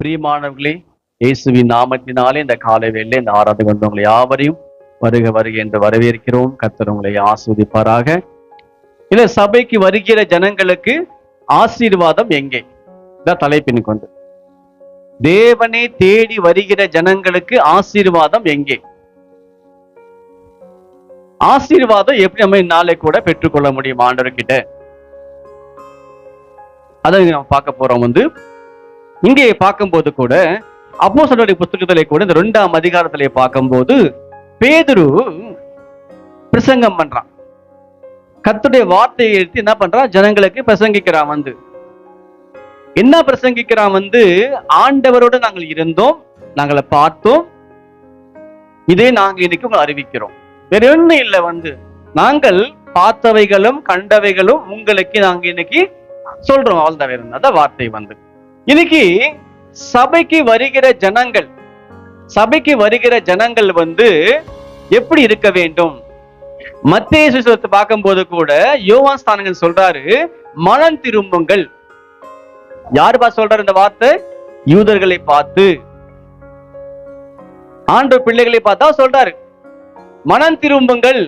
பிரியமானவர்களே இயேசுவின் நாமத்தினாலே இந்த காலை வேலையில் இந்த ஆராதனை கொண்டு உங்களை யாவரையும் வருக வருக என்று வரவேற்கிறோம். கர்த்தர் உங்களை ஆஸ்வதிப்பாராக இல்ல சபைக்கு வருகிற ஜனங்களுக்கு ஆசீர்வாதம் எங்கே? இதான் தலைப்பின் கொண்டு தேவனை தேடி வருகிற ஜனங்களுக்கு ஆசீர்வாதம் எங்கே? ஆசீர்வாதம் எப்படி நம்ம இந்நாளை கூட பெற்றுக்கொள்ள முடியும் ஆண்டவர்கிட்ட? அதை நம்ம பார்க்க போறோம் வந்து இங்கே பார்க்கும்போது கூட அப்போ புத்தகத்திலே கூட இந்த ரெண்டாம் அதிகாரத்திலே பார்க்கும்போது பேதுரு பிரசங்கம் பண்றான். கத்துடைய வார்த்தையை எடுத்து என்ன பண்றான்? ஜனங்களுக்கு பிரசங்கிக்கிறான் வந்து. என்ன பிரசங்கிக்கிறான் வந்து? ஆண்டவரோட நாங்கள் இருந்தோம் நாங்களை பார்த்தோம். இதே நாங்க இன்னைக்கு உங்களை அறிவிக்கிறோம். வேற ஒண்ணும் இல்லை வந்து. நாங்கள் பார்த்தவைகளும் கண்டவைகளும் உங்களுக்கு நாங்க இன்னைக்கு சொல்றோம். அவள் வேற அதான் வார்த்தை வந்து. இன்னைக்கு சபைக்கு வருகிற ஜனங்கள் சபைக்கு வருகிற ஜனங்கள் வந்து எப்படி இருக்க வேண்டும்? மத்திய சுசத்தை பார்க்கும்போது கூட யோவான் ஸ்தானங்கள் சொல்றாரு மனம் திரும்புங்கள். யாரு பா சொல்றாரு இந்த வார்த்தை? யூதர்களை பார்த்து. ஆண்டு பிள்ளைகளை பார்த்தா சொல்றாரு மனம் திரும்புங்கள்.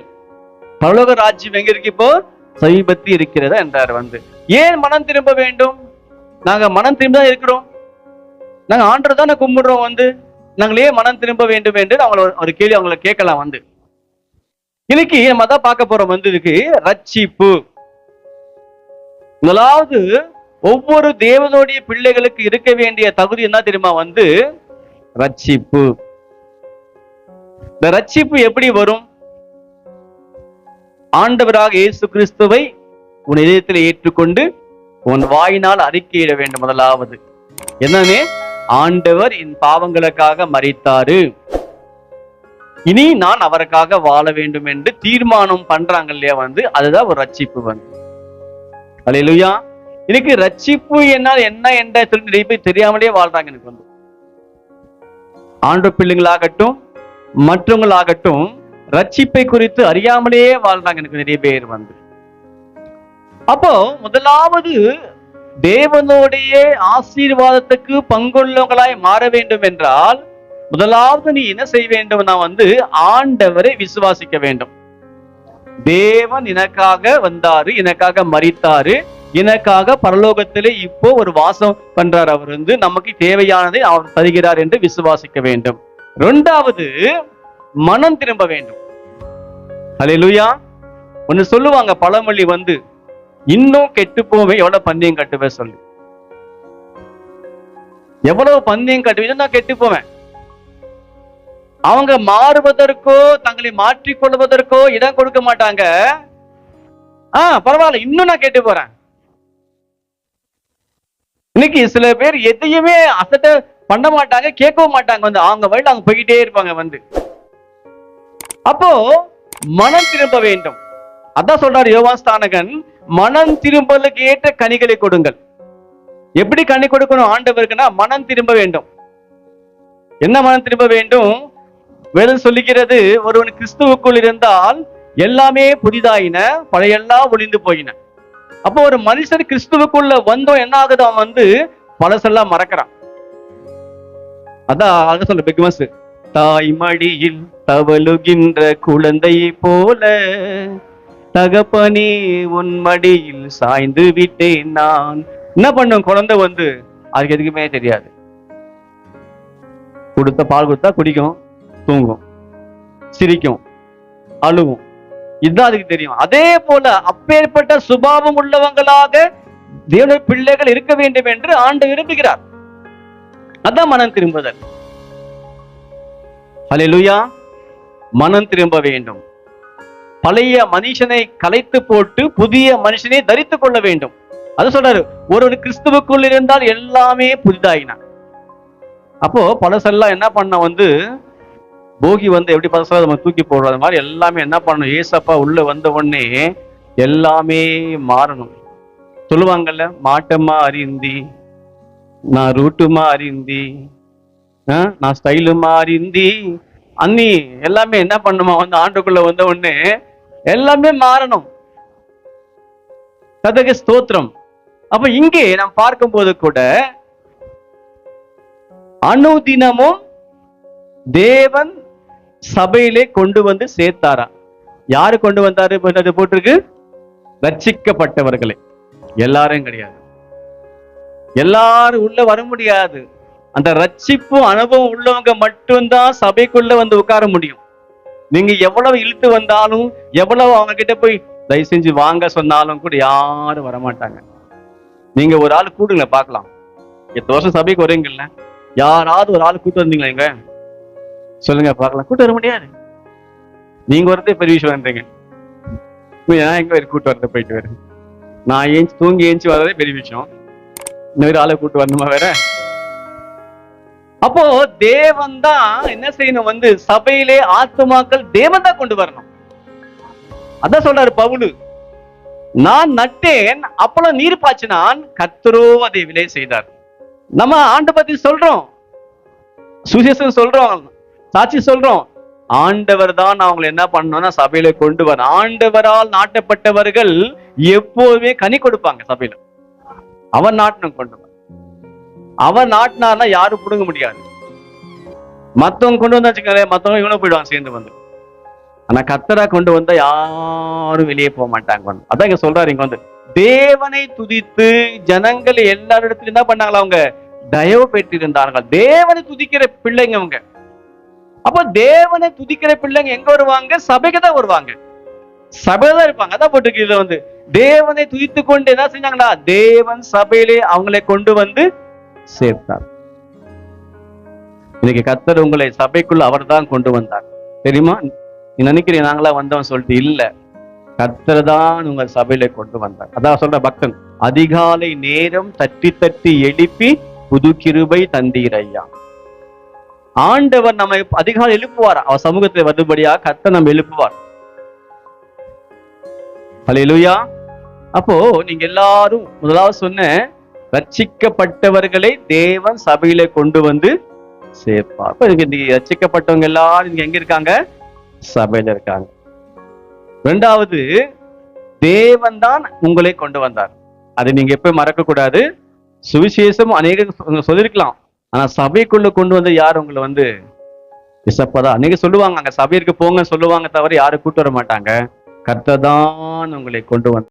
பரலோக ராஜ்யம் எங்க இருக்கு இப்போ? சமீபத்தி இருக்கிறதா என்றார் வந்து. ஏன் மனம் திரும்ப வேண்டும்? நாங்க மனம் திரும்பி தான் இருக்கிறோம். நாங்க ஆண்டரை தானே கும்பிடுறோம் வந்து. நாங்களே மனம் திரும்ப வேண்டும் என்று அவங்கள ஒரு- ஒரு கேள்வி அவங்கள கேட்கலாம் வந்து. இன்னைக்கு நம்ம தான் பார்க்க போறோம் வந்து இதுக்கு ரட்சிப்பு. முதலாவது ஒவ்வொரு தேவனுடைய பிள்ளைகளுக்கு இருக்க வேண்டிய தகுதி என்ன தெரியுமா வந்து? ரட்சிப்பு. இந்த ரட்சிப்பு எப்படி வரும்? ஆண்டவராக இயேசு கிறிஸ்துவை உன் இதயத்தில் ஏற்றுக்கொண்டு உன் வாயினால் அறிக்கையிட வேண்டும் முதலாவது. என்னன்னு ஆண்டவர் என் பாவங்களுக்காக மறித்தாரு இனி நான் அவருக்காக வாழ வேண்டும் என்று தீர்மானம் பண்றாங்க இல்லையா வந்து அதுதான் ஒரு ரட்சிப்பு வந்து. அலையிலுயா எனக்கு ரட்சிப்பு என்னால் என்ன என்ற நிறைய பேர் தெரியாமலே வாழ்றாங்க எனக்கு வந்து. ஆண்டு பிள்ளைங்களாகட்டும் மற்றவங்களாகட்டும் ரட்சிப்பை குறித்து அறியாமலேயே வாழ்றாங்க எனக்கு நிறைய பேர் வந்து. அப்போ முதலாவது தேவனுடைய ஆசீர்வாதத்துக்கு பங்குள்ளவங்களாய் மாற வேண்டும் என்றால் முதலாவது நீ என்ன செய்ய வேண்டும்? நான் வந்து ஆண்டவரை விசுவாசிக்க வேண்டும். தேவன் எனக்காக வந்தாரு எனக்காக மறித்தாரு எனக்காக பரலோகத்திலே இப்போ ஒரு வாசம் பண்றார். அவர் வந்து நமக்கு தேவையானதை அவர் தருகிறார் என்று விசுவாசிக்க வேண்டும். இரண்டாவது மனம் திரும்ப வேண்டும். ஹalleluya ஒன்னு சொல்லுவாங்க பழமொழி வந்து இன்னும் கெட்டு போவே எவ்வளவு பந்தயம் கட்டுவேன் சொல்லு. எவ்வளவு பந்தயம் கட்டுவீங்க நான் கெட்டு போவேன் அவங்க மாறுவதற்கோ தங்களை மாற்றிக் கொள்வதற்கோ இடம் கொடுக்க மாட்டாங்க. ஆஹ் பரவாயில்ல இன்னும் நான் கெட்டு போறேன் இன்னைக்கு சில பேர் எதையுமே அசட்ட பண்ண மாட்டாங்க கேட்கவும் மாட்டாங்க. வந்து அவங்க வழியில் அவங்க போய்கிட்டே இருப்பாங்க வந்து. அப்போ மனம் திரும்ப வேண்டும். அதான் சொல்றாரு யோகா ஸ்தானகன் மனம் திரும்பலுக்கு ஏற்ற கனிகளை கொடுங்கள். எப்படி கனி கொடுக்கணும் ஆண்டவருக்குன்னா மனம் திரும்ப வேண்டும். என்ன மனம் திரும்ப வேண்டும்? வேதம் சொல்லுகிறது ஒருவன் கிறிஸ்துவுக்குள் இருந்தால் எல்லாமே புதிதாயின பழையெல்லாம் ஒளிந்து போயின. அப்போ ஒரு மனுஷன் கிறிஸ்துவுக்குள்ள வந்தோம் என்ன ஆகுது அவன் வந்து பழசெல்லாம் மறக்கிறான். அதான் அழகா சொல்ல பிக்மஸ் தாய் மடியில் தவழுகின்ற குழந்தை போல தகப்பனே உன் மடியில் சாய்ந்து விட்டேன் நான். என்ன பண்ணும் குழந்தை வந்து? அதுக்கு எதுக்குமே தெரியாது. கொடுத்த பால் கொடுத்தா குடிக்கும் தூங்கும் சிரிக்கும் அழுவும். இதுதான் அதுக்கு தெரியும். அதே போல அப்பேற்பட்ட சுபாவம் உள்ளவங்களாக தேவனுடைய பிள்ளைகள் இருக்க வேண்டும் என்று ஆண்டு விரும்புகிறார். அதான் மனம் திரும்புதல். ஹalleluya மனம் திரும்ப வேண்டும். பழைய மனுஷனை கலைத்து போட்டு புதிய மனுஷனை தரித்து கொள்ள வேண்டும். அது சொல்றாரு ஒருவன் கிறிஸ்துவுக்குள் இருந்தால் எல்லாமே புதிதாகினான் அப்போ பழசெல்லாம் என்ன பண்ண வந்து போகி வந்து எப்படி பழசெல்லாம் நம்ம தூக்கி போடுறது மாதிரி எல்லாமே என்ன பண்ணணும் ஏசப்பா உள்ள வந்த உடனே எல்லாமே மாறணும். சொல்லுவாங்கல்ல மாட்டமா அறிந்தி நான் ரூட்டுமா அறிந்தி ஆ, நான் ஸ்டைலுமா அறிந்தி அன்னி எல்லாமே என்ன பண்ணுமா வந்து ஆண்டுக்குள்ள வந்த உடனே எல்லாமே மாறணும். கதக ஸ்தோத்திரம். அப்ப இங்கே நாம் பார்க்கும் போது கூட அணுதினமும் தேவன் சபையிலே கொண்டு வந்து சேர்த்தாரா? யாரு கொண்டு வந்தாரு? அது போட்டிருக்கு? ரட்சிக்கப்பட்டவர்களை. எல்லாரும் கிடையாது. எல்லாரும் உள்ள வர முடியாது. அந்த ரட்சிப்பு அனுபவம் உள்ளவங்க மட்டும்தான் சபைக்குள்ள வந்து உட்கார முடியும். நீங்க எவ்வளவு இழுத்து வந்தாலும் எவ்வளவு அவங்க கிட்ட போய் தயவு செஞ்சு வாங்க சொன்னாலும் கூட யாரும் வரமாட்டாங்க. நீங்க ஒரு ஆள் கூடுங்கள பார்க்கலாம். எத்தனை வருஷம் சபைக்கு வரீங்கல்ல யாராவது ஒரு ஆள் கூட்டு வந்தீங்களா இங்க? சொல்லுங்க பார்க்கலாம். கூட்டு வர முடியாது. நீங்க வரதே பெரிய விஷயம்ன்றீங்க நான் எங்க கூட்டு வரத போயிட்டு வரேன் நான் ஏஞ்சி தூங்கி ஏஞ்சி வர்றதே பெரிய விஷயம். இன்னொரு ஆளை கூட்டு வரணுமா வேற? அப்போ தேவன் தான் என்ன செய்யணும் வந்து சபையிலே ஆத்துமாக்கள் தேவன் தான் கொண்டு வரணும். அதான் சொல்றாரு பவுலு. நான் நட்டேன் அப்பளம் நீர் பாய்ச்சினான் கத்தரோ அதை விலை செய்தார். நம்ம ஆண்டு பத்தி சொல்றோம். சுசேஷன் சொல்றோம் சாட்சி சொல்றோம். ஆண்டவர் தான் அவங்களை என்ன பண்ணணும்னா சபையில கொண்டு வர. ஆண்டவரால் நாட்டப்பட்டவர்கள் எப்போதுமே கனி கொடுப்பாங்க சபையில. அவன் நாட்டணும் கொண்டு வர. அவன் நாட்டினார்னா யாரும் புடுங்க முடியாது. மத்தவங்க கொண்டு வந்தா வச்சுக்கோங்களேன் மத்தவங்க இவனும் போயிடுவாங்க சேர்ந்து வந்து. ஆனா கத்தரா கொண்டு வந்தா யாரும் வெளியே போக மாட்டாங்க அதான் இங்க சொல்றாரு இங்க வந்து. தேவனை துதித்து ஜனங்கள் எல்லாரிடத்துலயும் என்ன பண்ணாங்களா அவங்க? தயவு பெற்றிருந்தார்கள். தேவனை துதிக்கிற பிள்ளைங்க அவங்க அப்போ தேவனை துதிக்கிற பிள்ளைங்க எங்க வருவாங்க? சபைக்கு தான் வருவாங்க. சபையில தான் இருப்பாங்க. அதான் போட்டுருக்கு இதுல வந்து. தேவனை துதித்து கொண்டு என்ன செஞ்சாங்கன்னா தேவன் சபையிலே அவங்களை கொண்டு வந்து சேர்த்தார். இன்னைக்கு கத்தர் உங்களை சபைக்குள்ள அவர் தான் கொண்டு வந்தார். தெரியுமா? நினைக்கிறேன் நாங்களா வந்தோம் சொல்லிட்டு இல்ல. கத்தர் தான் உங்க சபையில கொண்டு வந்தார். அதான் சொல்ற பக்தன். அதிகாலை நேரம் தட்டி தட்டி எழுப்பி புது கிருபை தந்தீர் ஐயா. ஆண்டவர் நம்மை அதிகாலை எழுப்புவார்? அவர் சமூகத்தில் வரும்படியா கத்த நம்ம எழுப்புவார். ஹalleluya அப்போ நீங்க எல்லாரும் முதலாவது சொன்ன ரட்சிக்கப்பட்டவர்களை தேவன் சபையில கொண்டு வந்து சேர்ப்பார். இன்னைக்கு ரச்சிக்கப்பட்டவங்க ரட்சிக்கப்பட்டவங்க எல்லாரும் இங்க எங்க இருக்காங்க? சபையில இருக்காங்க. ரெண்டாவது தேவன் தான் உங்களை கொண்டு வந்தார். அதை நீங்க எப்ப மறக்க கூடாது சுவிசேஷம் அநேக சொல்லிருக்கலாம். ஆனா சபைக்குள்ள கொண்டு வந்து யார் உங்களை வந்து? இசப்பதான் அன்னைக்கு சொல்லுவாங்க அங்க சபையிற்கு போங்க சொல்லுவாங்க தவிர யாரும் கூட்டு வர மாட்டாங்க. கர்த்ததான் உங்களை கொண்டு வந்து